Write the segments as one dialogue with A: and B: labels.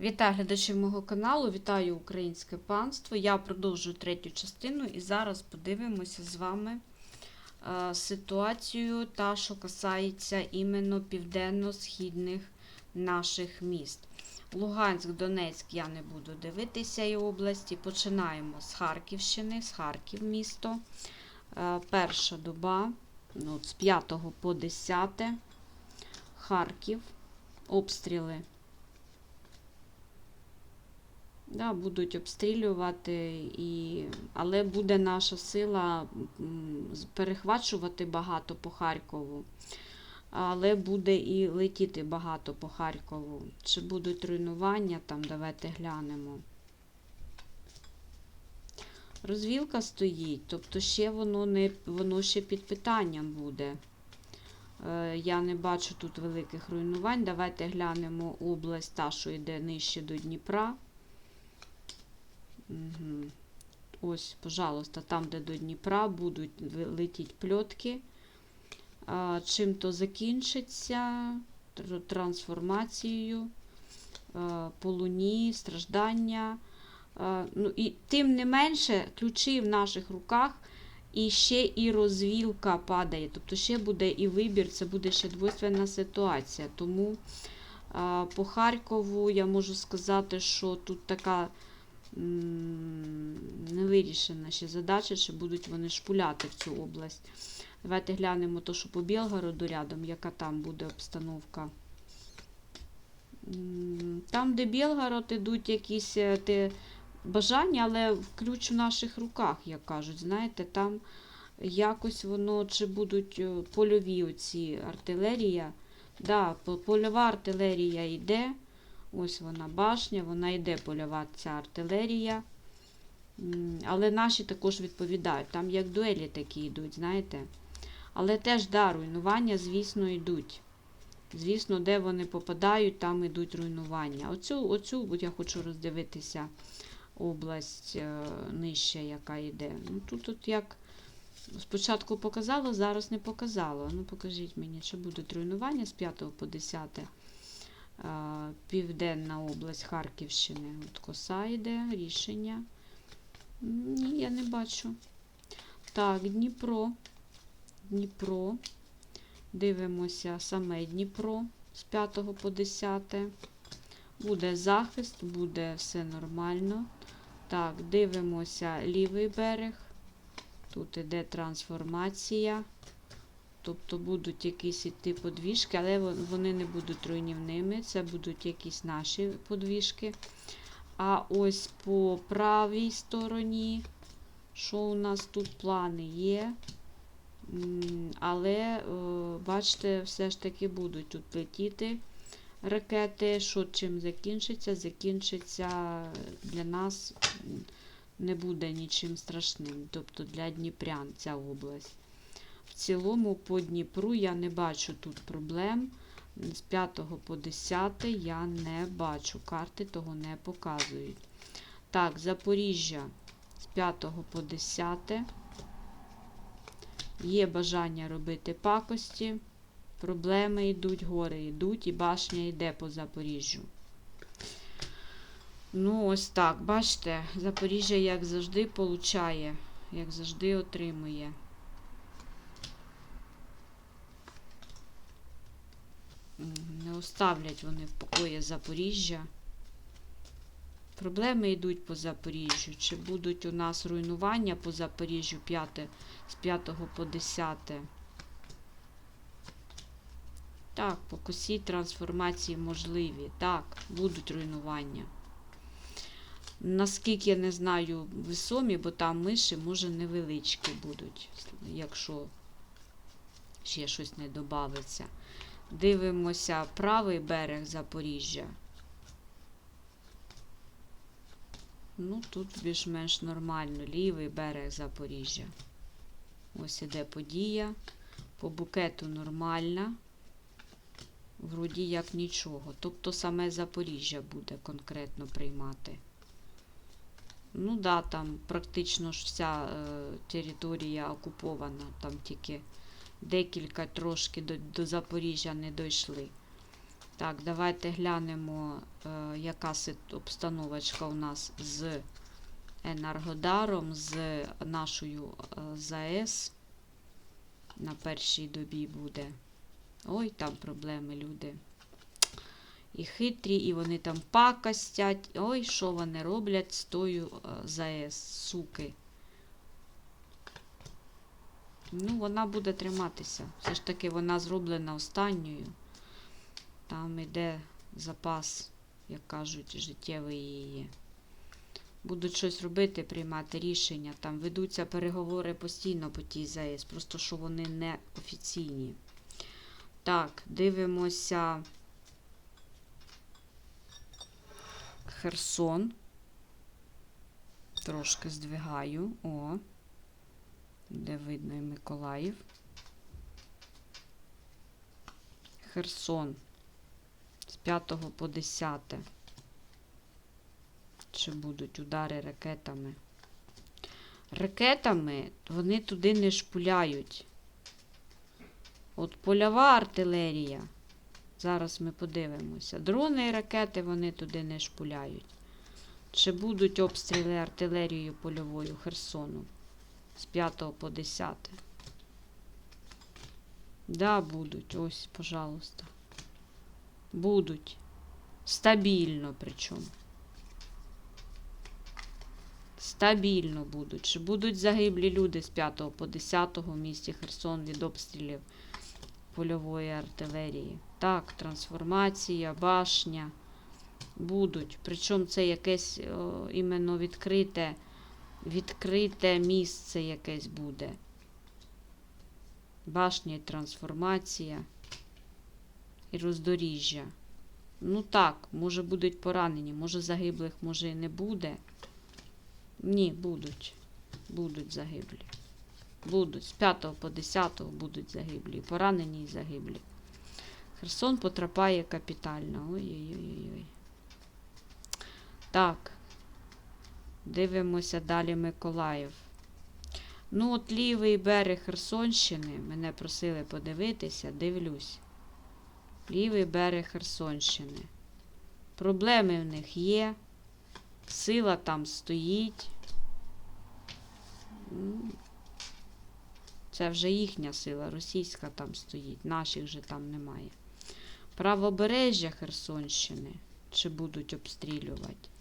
A: Вітаю глядачів мого каналу, вітаю українське панство. Я продовжую третю частину і зараз подивимося з вами е, ситуацію, та, що касається іменно південно-східних наших міст. Луганськ, Донецьк я не буду дивитися і області. Починаємо з Харківщини, з Харків місто. Е, Перша доба ну, з 5 по 10. Харків. Обстріли. Да, будуть обстрілювати, і... але буде наша сила перехвачувати багато по Харкову. Але буде і летіти багато по Харкову. Чи будуть руйнування там, давайте глянемо. Розвілка стоїть, тобто ще воно не воно ще під питанням буде. Е, Я не бачу тут великих руйнувань. Давайте глянемо область, та, що йде нижче до Дніпра. Ось, пожалуйста, там, де до Дніпра, будуть летіти пльотки. А, чим то закінчиться трансформацією, а, по луні, страждання. Ну, і тим не менше, ключі в наших руках, і ще і розвілка падає. Тобто ще буде і вибір, це буде ще двойственна ситуація. Тому по Харкову я можу сказати, що тут така м, невирішена ще задача, чи будуть вони шпуляти в цю область. Давайте глянемо то, що по Білгороду рядом, яка там буде обстановка. Там, де Білгород, ідуть якісь е, те, бажання, але ключ в наших руках, як кажуть. Знаєте, там якось воно, чи будуть е, польові оці артилерія. Да, польова артилерія йде. Ось вона башня, вона йде польова ця артилерія. Але наші також відповідають. Там як дуелі такі йдуть, знаєте. Але теж, да, руйнування, звісно, йдуть. Звісно, де вони попадають, там йдуть руйнування. Оцю, оцю я хочу роздивитися область е, нижча, яка йде. Ну, тут, от як спочатку показало, зараз не показало. Ну, покажіть мені, чи будуть руйнування з 5 по 10. Південна область Харківщини. От коса йде, рішення. Ні, я не бачу. Так, Дніпро. Дніпро. Дивимося саме Дніпро з 5 по 10. Буде захист, буде все нормально. Так, дивимося лівий берег. Тут іде трансформація. Тобто будуть якісь іти подвіжки, але вони не будуть руйнівними. Це будуть якісь наші подвіжки. А ось по правій стороні, що у нас тут плани є. Але, е, бачите, все ж таки будуть тут летіти ракети. Що чим закінчиться? Закінчиться для нас не буде нічим страшним. Тобто для Дніпрян ця область. В цілому по Дніпру я не бачу тут проблем. З 5 по 10 я не бачу. Карти того не показують. Так, Запоріжжя з 5 по 10. Є бажання робити пакості. Проблеми йдуть, гори йдуть, і башня йде по Запоріжжю. Ну, ось так. Бачите, Запоріжжя, як завжди, получає, як завжди отримує. Не оставлять вони в покої Запоріжжя. Проблеми йдуть по Запоріжжю. Чи будуть у нас руйнування по Запоріжжю 5, з 5 по 10? Так, по косі трансформації можливі. Так, будуть руйнування. Наскільки я не знаю, весомі, бо там миші, може, невеличкі будуть, якщо ще щось не додається. Дивимося правий берег Запоріжжя. Ну, тут більш-менш нормально. Лівий берег Запоріжжя. Ось іде подія. По букету нормальна. Вроді як нічого. Тобто саме Запоріжжя буде конкретно приймати. Ну да, там практично ж вся е, територія окупована, там тільки декілька трошки до, до Запоріжжя не дійшли. Так, давайте глянемо, е, яка обстановочка у нас з Енергодаром, з нашою е, ЗАЕС. На першій добі буде. Ой, там проблеми, люди. І хитрі, і вони там пакостять. Ой, що вони роблять з тою е, ЗАЕС, суки. Ну, вона буде триматися. Все ж таки вона зроблена останньою. Там іде запас, як кажуть, життєвий її. Будуть щось робити, приймати рішення. Там ведуться переговори постійно по тій ЗАЕС, просто що вони не офіційні. Так, дивимося. Херсон. Трошки здвигаю. О. Де видно і Миколаїв. Херсон. З 5 по 10. Чи будуть удари ракетами? Ракетами вони туди не шпуляють. От польова артилерія. Зараз ми подивимося. Дрони і ракети вони туди не шпуляють. Чи будуть обстріли артилерією польовою Херсону з 5 по 10? Да, будуть. Ось, пожалуйста. Будуть. Стабільно причому. Стабільно будуть. Чи будуть загиблі люди з 5 по 10 в місті Херсон від обстрілів польової артилерії? Так, трансформація, башня. Будуть. Причому це якесь о, іменно відкрите, відкрите місце якесь буде. Башня і трансформація і роздоріжжя. Ну так, може будуть поранені, може загиблих, може і не буде. Ні, будуть. Будуть загиблі. Будуть. З 5 по 10 будуть загиблі. Поранені і загиблі. Херсон потрапляє капітально. Ой-ой-ой. Так. Дивимося далі Миколаїв. Ну, от лівий берег Херсонщини. Мене просили подивитися, дивлюсь. Лівий берег Херсонщини. Проблеми в них є. Сила там стоїть. Ну, Це вже їхня сила, російська там стоїть, наших же там немає. Правобережжя Херсонщини. Чи будуть обстрілювати?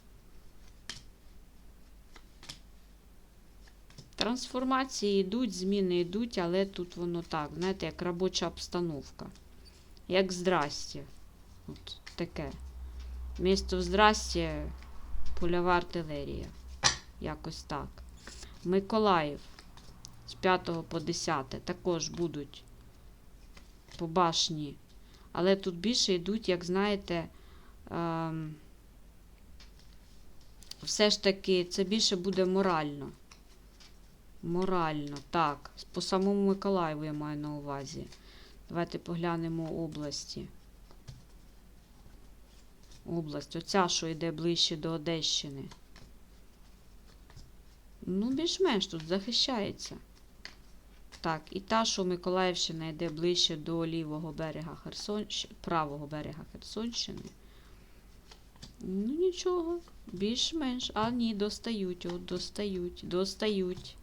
A: Трансформації йдуть, зміни йдуть, але тут воно так, знаєте, як робоча обстановка. Як здрасте. От таке. Місто здрасте, польова артилерія. Якось так. Миколаїв з 5 по 10 також будуть по башні. Але тут більше йдуть, як знаєте, ем, все ж таки це більше буде морально. Морально, так. По самому Миколаєву я маю на увазі. Давайте поглянемо області. Область. Оця, що йде ближче до Одещини. Ну, більш-менш тут захищається. Так, і та, що Миколаївщина йде ближче до лівого берега Херсонщини, правого берега Херсонщини. Ну, нічого, більш-менш. А, ні, достають, от, достають, достають.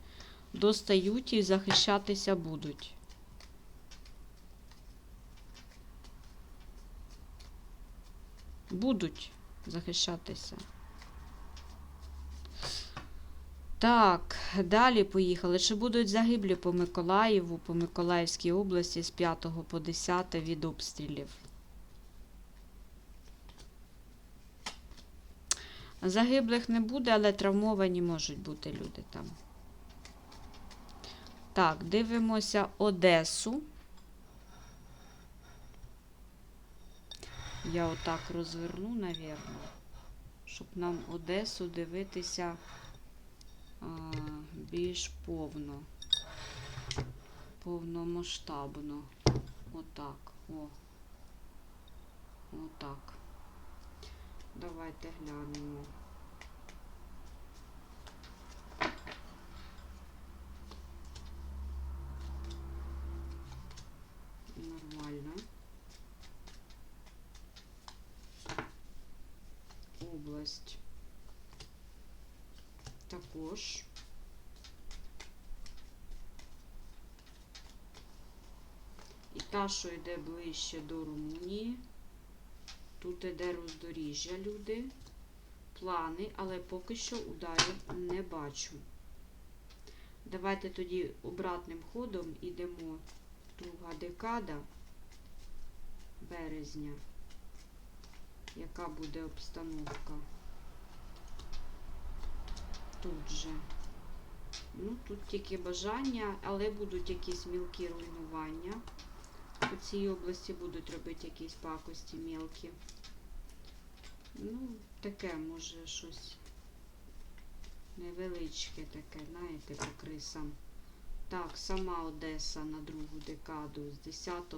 A: Достають і захищатися будуть. Будуть захищатися. Так, далі поїхали. Чи будуть загиблі по Миколаєву, по Миколаївській області з 5 по 10 від обстрілів? Загиблих не буде, але травмовані можуть бути люди там. Так, дивимося Одесу. Я отак розверну, навірно, щоб нам Одесу дивитися а, більш повно, повномасштабно. Отак. О. Отак. Давайте глянемо. Нормально. область. Також. І та, що йде ближче до Румунії. Тут іде роздоріжжя, люди. Плани, але поки що ударів не бачу. Давайте тоді обратним ходом ідемо друга декада березня. Яка буде обстановка? Тут же. Ну, тут тільки бажання, але будуть якісь мілкі руйнування. У цій області будуть робити якісь пакості мілкі. Ну, таке, може, щось невеличке таке, знаєте, по крисам. Так, сама Одеса на другу декаду з 10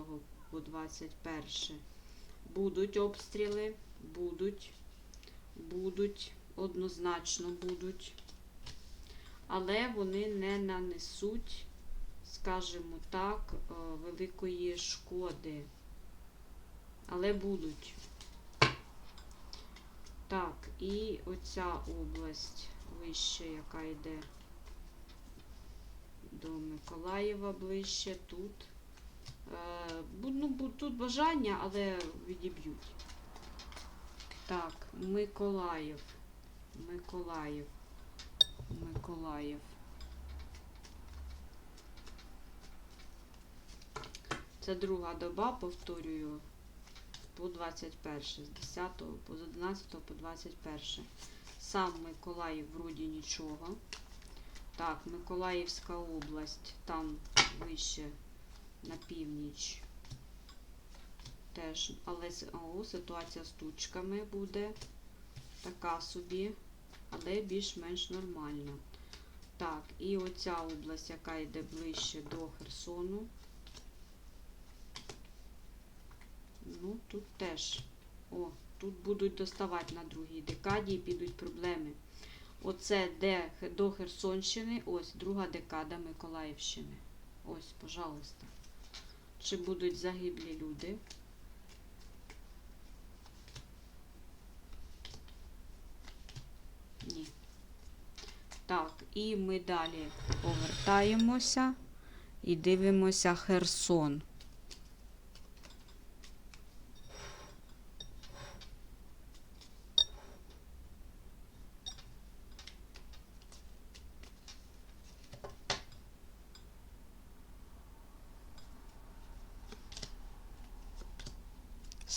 A: по 21. Будуть обстріли, будуть, будуть, однозначно будуть. Але вони не нанесуть, скажімо так, е, великої шкоди. Але будуть. Так, і оця область вище, яка йде до Миколаєва ближче тут. Е, ну, тут бажання, але відіб'ють. Так, Миколаїв. Миколаїв. Миколаїв. Це друга доба, повторюю, по 21, з 10 по з 11 по 21. Сам Миколаїв вроді нічого. Так, Миколаївська область, там вище на північ. Теж, але о, ситуація з тучками буде така собі, але більш-менш нормальна. Так, і оця область, яка йде ближче до Херсону. Ну, тут теж. О, тут будуть доставати на другій декаді і підуть проблеми. Оце де до Херсонщини, ось друга декада Миколаївщини. Ось, пожалуйста. Чи будуть загиблі люди? Ні. Так, і ми далі повертаємося і дивимося Херсон.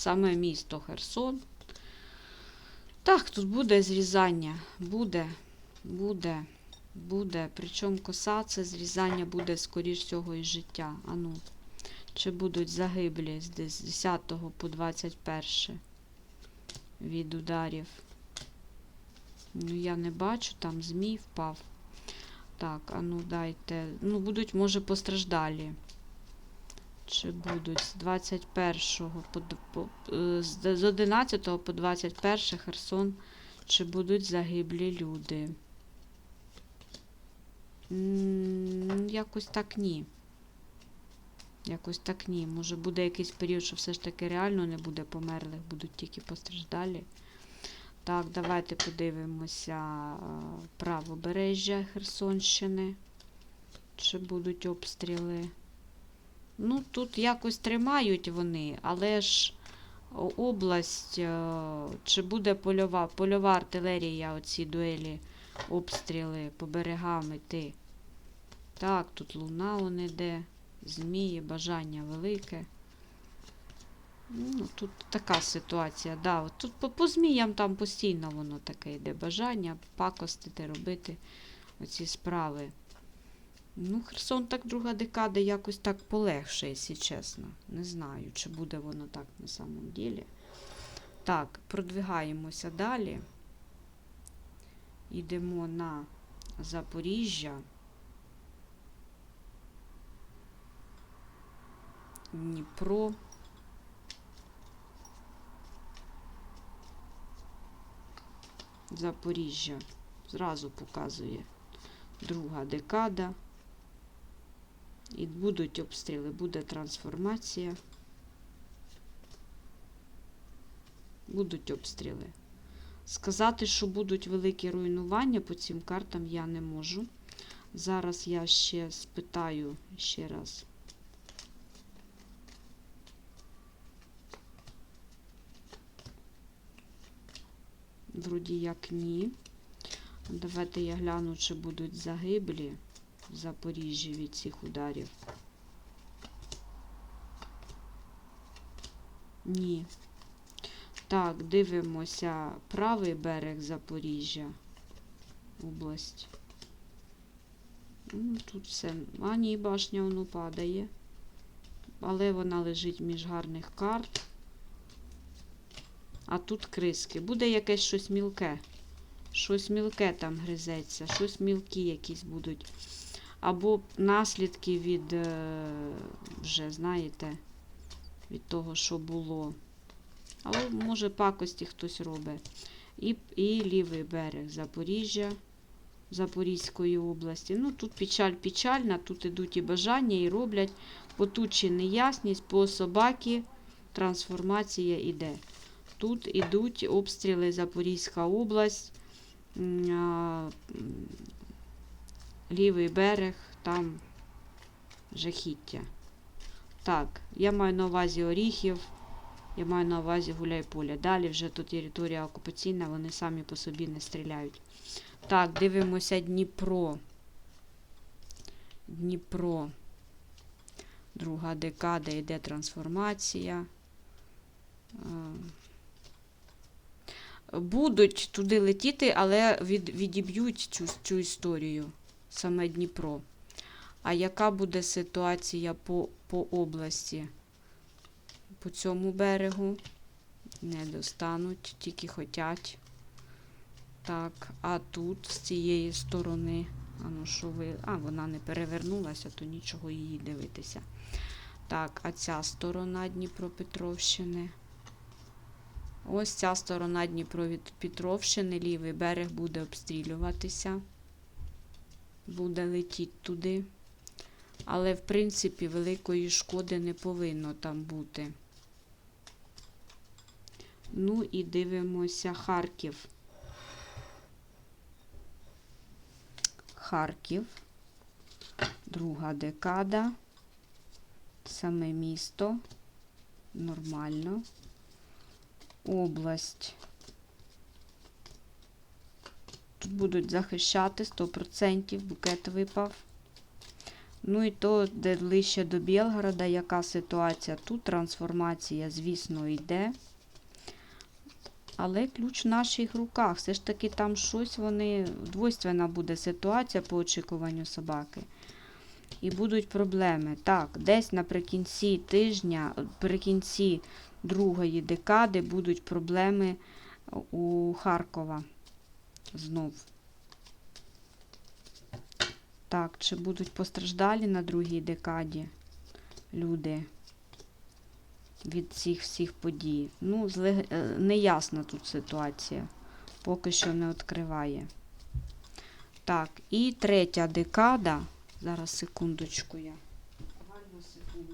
A: Саме місто Херсон. Так, тут буде зрізання. Буде, буде, буде. Причому коса це зрізання буде, скоріш всього, із життя. Ану, чи будуть загиблі з з 10 по 21 від ударів. Ну, я не бачу, там змій впав. Так, а ну дайте. Ну, будуть, може, постраждалі. Чи будуть з 21 по, по е, з з 11 по 21 Херсон, чи будуть загиблі люди? Якось так ні. Якось так ні. Може буде якийсь період, що все ж таки реально не буде померлих, будуть тільки постраждалі. Так, давайте подивимося е, правобережжя Херсонщини. Чи будуть обстріли? Ну, тут якось тримають вони, але ж область, е, чи буде польова, польова артилерія, оці дуелі, обстріли по берегам іти. Так, тут луна он іде, змії, бажання велике. Ну, тут така ситуація, да. Тут по, по зміям там постійно воно таке йде бажання пакостити, робити оці справи. Ну, Херсон так друга декада якось так полегше, якщо чесно. Не знаю, чи буде воно так на самом ділі. Так, продвигаємося далі. Йдемо на Запоріжжя. Дніпро. Запоріжжя. Зразу показує друга декада. І будуть обстріли, буде трансформація. Будуть обстріли. Сказати, що будуть великі руйнування по цим картам, я не можу. Зараз я ще спитаю ще раз. Вроді як ні. Давайте я гляну, чи будуть загиблі Запоріжжі від цих ударів. Ні. Так, дивимося правий берег Запоріжжя. Область. Ну, тут все. А, ні, башня воно падає. Але вона лежить між гарних карт. А тут криски. Буде якесь щось мілке. Щось мілке там гризеться, щось мілкі якісь будуть. Або наслідки від, е, вже, знаєте, від того, що було. Але може пакості хтось робить. І, і лівий берег Запоріжжя, Запорізької області. Ну, тут печаль печальна, тут ідуть і бажання, і роблять. По тут чи неясність, по собаки трансформація іде. Тут ідуть обстріли Запорізька область, лівий берег, там жахіття. Так, я маю на увазі Оріхів, я маю на увазі Гуляйполя. Далі вже тут територія окупаційна, вони самі по собі не стріляють. Так, дивимося Дніпро. Дніпро. Друга декада йде трансформація. Е, Будуть туди летіти, але від, відіб'ють цю, цю історію, саме Дніпро. А яка буде ситуація по, по області? По цьому берегу не достануть, тільки хотять. Так, а тут з цієї сторони, а ну що ви. А, вона не перевернулася, то нічого її дивитися. Так, а ця сторона Дніпропетровщини. Ось ця сторона Дніпропетровщини, лівий берег буде обстрілюватися. Буде летіти туди. Але, в принципі, великої шкоди не повинно там бути. Ну і дивимося Харків. Харків. Друга декада. Саме місто. Нормально. Область. Тут будуть захищати 100%, букет випав. Ну і то, де ближче до Білгорода, яка ситуація? Тут трансформація, звісно, йде. Але ключ в наших руках. Все ж таки там щось вони, двойственна буде ситуація по очікуванню собаки. І будуть проблеми. Так, десь наприкінці тижня, наприкінці другої декади будуть проблеми у Харкова. Знов. Так, чи будуть постраждалі на другій декаді люди від цих всіх подій? Ну, зле- е, неясна тут ситуація. Поки що не відкриває. Так, і третя декада. Зараз секундочку я. Буквально секунду.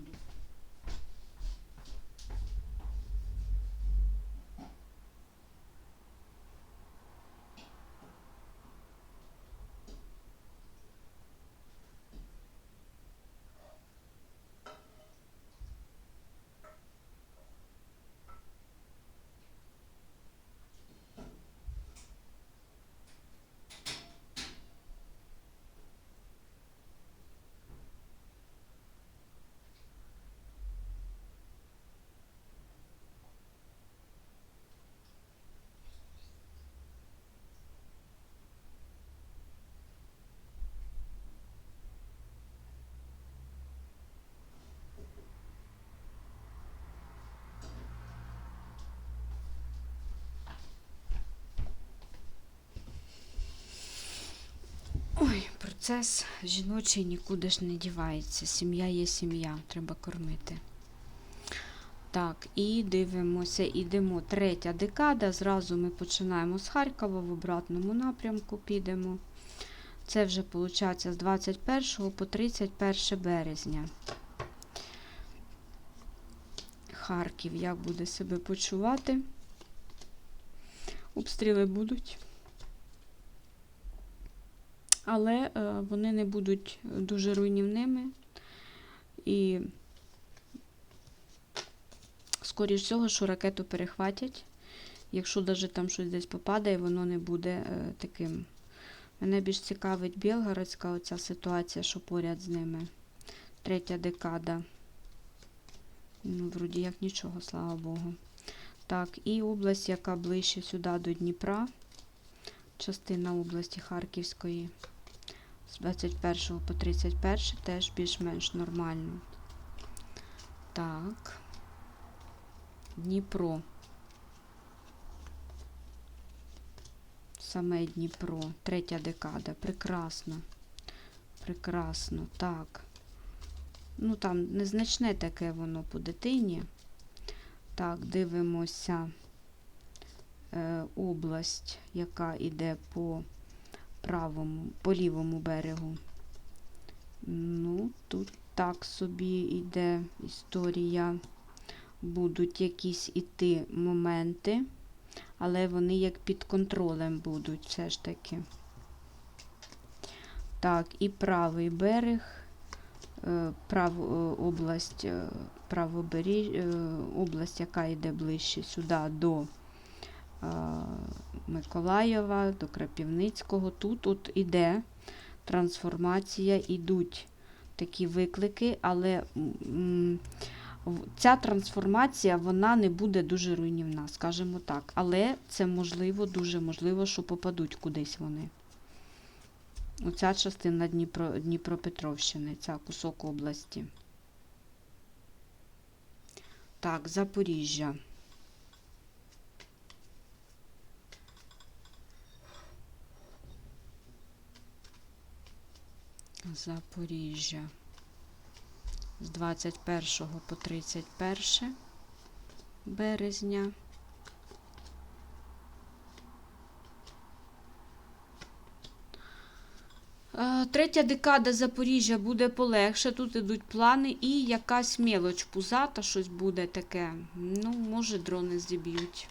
A: Ой, процес жіночий нікуди ж не дівається. Сім'я є сім'я, треба кормити. Так, і дивимося, ідемо. Третя декада. Зразу ми починаємо з Харкова, в обратному напрямку підемо. Це вже, виходить, з 21 по 31 березня. Харків як буде себе почувати? Обстріли будуть. Але е, вони не будуть дуже руйнівними. І, скоріш всього, що ракету перехватять. Якщо навіть там щось десь попадає, воно не буде е, таким. Мене більш цікавить Білгородська оця ситуація, що поряд з ними. Третя декада. Ну, вроді як нічого, слава Богу. Так, і область, яка ближче сюди до Дніпра. Частина області Харківської. З 21 по 31 теж більш-менш нормально. Так. Дніпро. Саме Дніпро. Третя декада. Прекрасно. Прекрасно. Так. Ну, там незначне таке воно по дитині. Так, дивимося е, область, яка йде по правому, по лівому берегу. Ну, тут так собі йде історія. Будуть якісь іти моменти, але вони як під контролем будуть все ж таки. Так, і правий берег, е, прав, е, область, е, правобері, е, область, яка йде ближче сюди до Миколаєва, до Крапівницького. Тут от іде трансформація, ідуть такі виклики, але ця трансформація вона не буде дуже руйнівна, скажімо так. Але це можливо, дуже можливо, що попадуть кудись вони. Оця частина Дніпро, Дніпропетровщини, ця кусок області. Так, Запоріжжя. Запоріжжя. З 21 по 31 березня. Е, Третя декада Запоріжжя буде полегше. Тут ідуть плани і якась мелоч пузата, щось буде таке. Ну, може, дрони зіб'ють.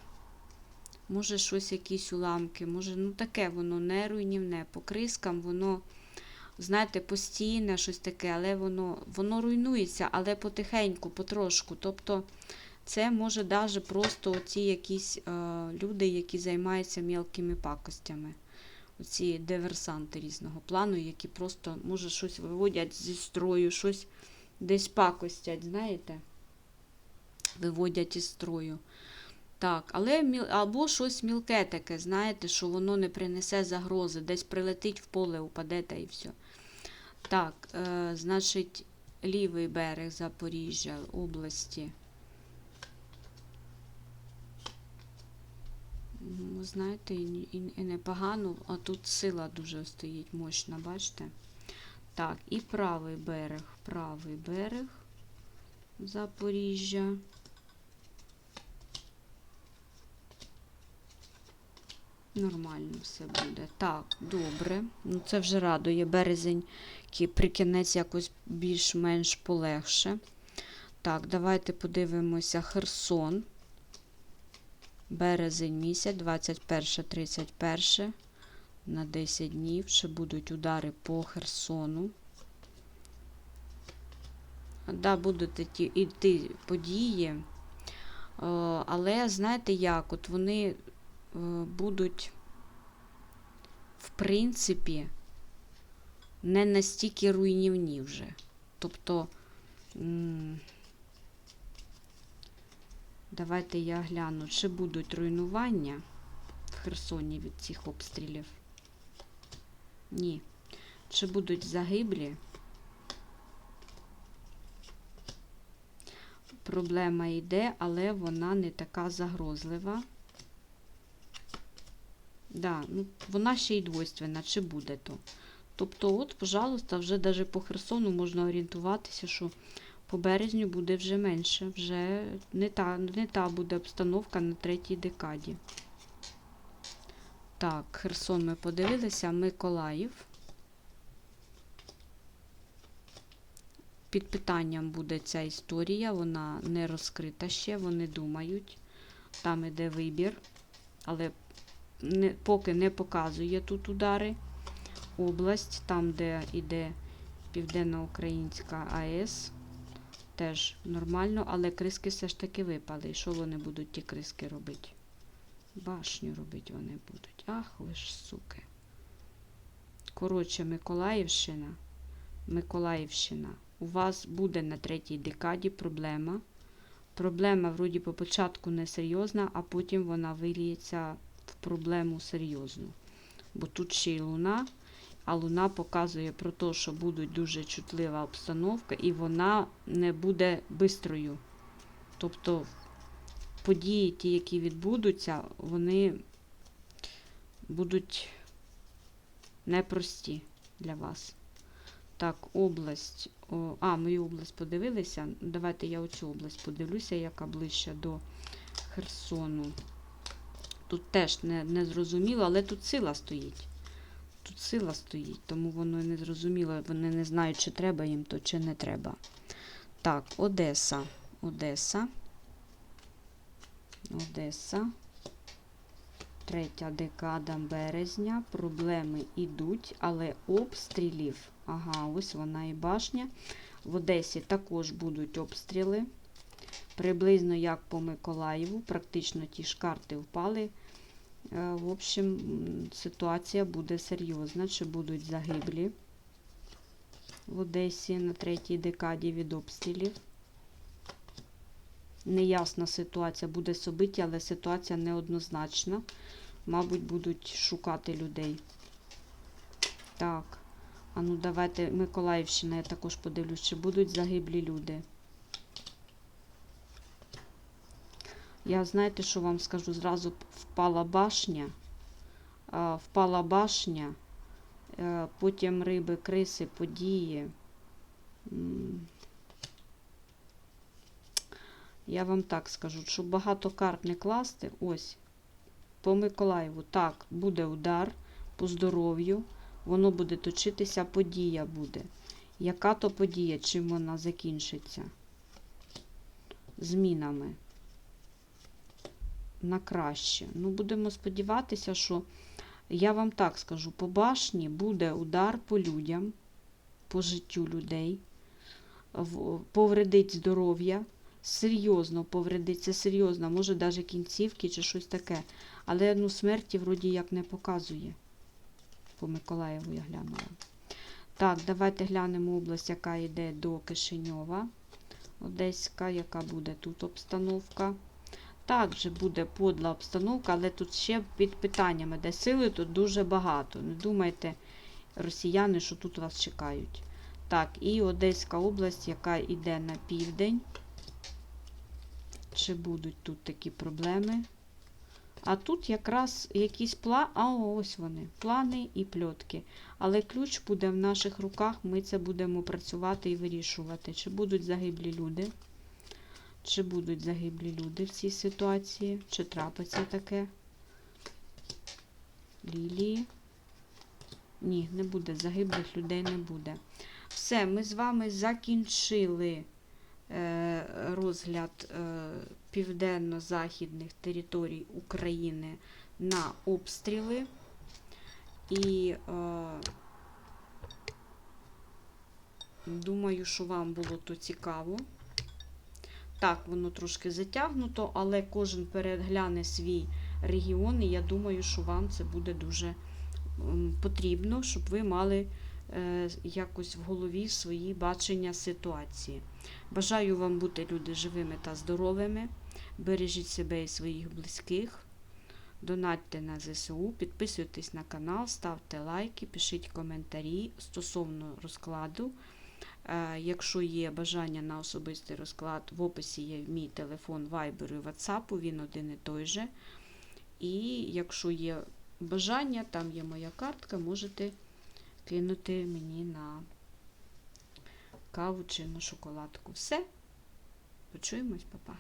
A: Може, щось, якісь уламки. Може, ну таке воно не руйнівне. По крискам воно, знаєте, постійне щось таке, але воно, воно руйнується, але потихеньку, потрошку. Тобто, це може навіть просто ці якісь е, люди, які займаються мілкими пакостями оці диверсанти різного плану, які просто, може, щось виводять зі строю, щось десь пакостять, знаєте? Виводять із строю. Так, але або щось мілке таке, знаєте, що воно не принесе загрози, десь прилетить в поле, упаде та і все. Так, е, значить, лівий берег Запоріжжя області. Ну, знаєте, і, і, і непогано, а тут сила дуже стоїть мощна, бачите? Так, і правий берег, правий берег Запоріжжя. Нормально все буде. Так, добре. Ну це вже радує. Березень кі- при якось більш-менш полегше. Так, давайте подивимося Херсон. Березень місяць, 21-31 на 10 днів. Ще будуть удари по Херсону. Да, будуть іти, події. Е, Але знаєте як? От вони будуть, в принципі, не настільки руйнівні вже. Тобто. Давайте я гляну, чи будуть руйнування в Херсоні від цих обстрілів. Ні. Чи будуть загиблі? Проблема йде, але вона не така загрозлива. Да, ну, вона ще й двойственна, чи буде то. Тобто, от, пожалуйста, вже навіть по Херсону можна орієнтуватися, що по березню буде вже менше, вже не та, не та буде обстановка на третій декаді. Так, Херсон ми подивилися, Миколаїв. Під питанням буде ця історія, вона не розкрита ще, вони думають. Там іде вибір, але не, поки не показує тут удари. Область, там, де йде Південноукраїнська АЕС. Теж нормально, але криски все ж таки випали. І що вони будуть ті криски робити? Башню робити вони будуть. Ах, ви ж суки. Коротше, Миколаївщина. Миколаївщина. У вас буде на третій декаді проблема. Проблема, вроді, по початку не серйозна, а потім вона виліється проблему серйозну. Бо тут ще й луна, а луна показує про те, що буде дуже чутлива обстановка, і вона не буде бистрою. Тобто події, ті, які відбудуться, вони будуть непрості для вас. Так, область. А, мою область подивилися. Давайте я оцю область подивлюся, яка ближче до Херсону. Тут теж не, не зрозуміло, але тут сила стоїть. Тут сила стоїть, тому воно не зрозуміло. Вони не знають, чи треба їм то, чи не треба. Так, Одеса. Одеса. Одеса. Третя декада березня. Проблеми йдуть, але обстрілів. Ага, ось вона і башня. В Одесі також будуть обстріли. Приблизно як по Миколаєву. Практично ті ж карти впали. Е, В общем, ситуація буде серйозна. Чи будуть загиблі в Одесі на третій декаді від обстрілів. Неясна ситуація буде собиття, але ситуація неоднозначна. Мабуть, будуть шукати людей. Так. А ну давайте Миколаївщина, я також подивлюсь, чи будуть загиблі люди. Я знаєте, що вам скажу? Зразу впала башня. Впала башня, е, потім риби, криси, події. Я вам так скажу, щоб багато карт не класти, ось, по Миколаєву, так, буде удар по здоров'ю, воно буде точитися, подія буде. Яка то подія, чим вона закінчиться? Змінами. На краще. Ну, будемо сподіватися, що я вам так скажу, по башні буде удар по людям, по життю людей, повредить здоров'я, серйозно повредить, це серйозно, може навіть кінцівки чи щось таке. Але ну, смерті вроді як не показує. По Миколаєву я глянула. Так, давайте глянемо область, яка йде до Кишиньова. Одеська, яка буде тут обстановка. Також буде подла обстановка, але тут ще під питаннями, де сили тут дуже багато. Не думайте, росіяни, що тут вас чекають. Так, і Одеська область, яка йде на південь. Чи будуть тут такі проблеми? А тут якраз якісь пла... А ось вони, плани і пльотки. Але ключ буде в наших руках, ми це будемо працювати і вирішувати. Чи будуть загиблі люди? Чи будуть загиблі люди в цій ситуації? Чи трапиться таке? Лілії? Ні, не буде. Загиблих людей не буде. Все, ми з вами закінчили е, розгляд е, південно-західних територій України на обстріли. І е, думаю, що вам було то цікаво. Так, воно трошки затягнуто, але кожен перегляне свій регіон, і я думаю, що вам це буде дуже потрібно, щоб ви мали е, якось в голові свої бачення ситуації. Бажаю вам бути люди живими та здоровими. Бережіть себе і своїх близьких. Донатьте на ЗСУ, підписуйтесь на канал, ставте лайки, пишіть коментарі стосовно розкладу. Е, Якщо є бажання на особистий розклад, в описі є мій телефон Viber і WhatsApp, він один і той же. І якщо є бажання, там є моя картка, можете кинути мені на каву чи на шоколадку. Все. Почуємось, папа.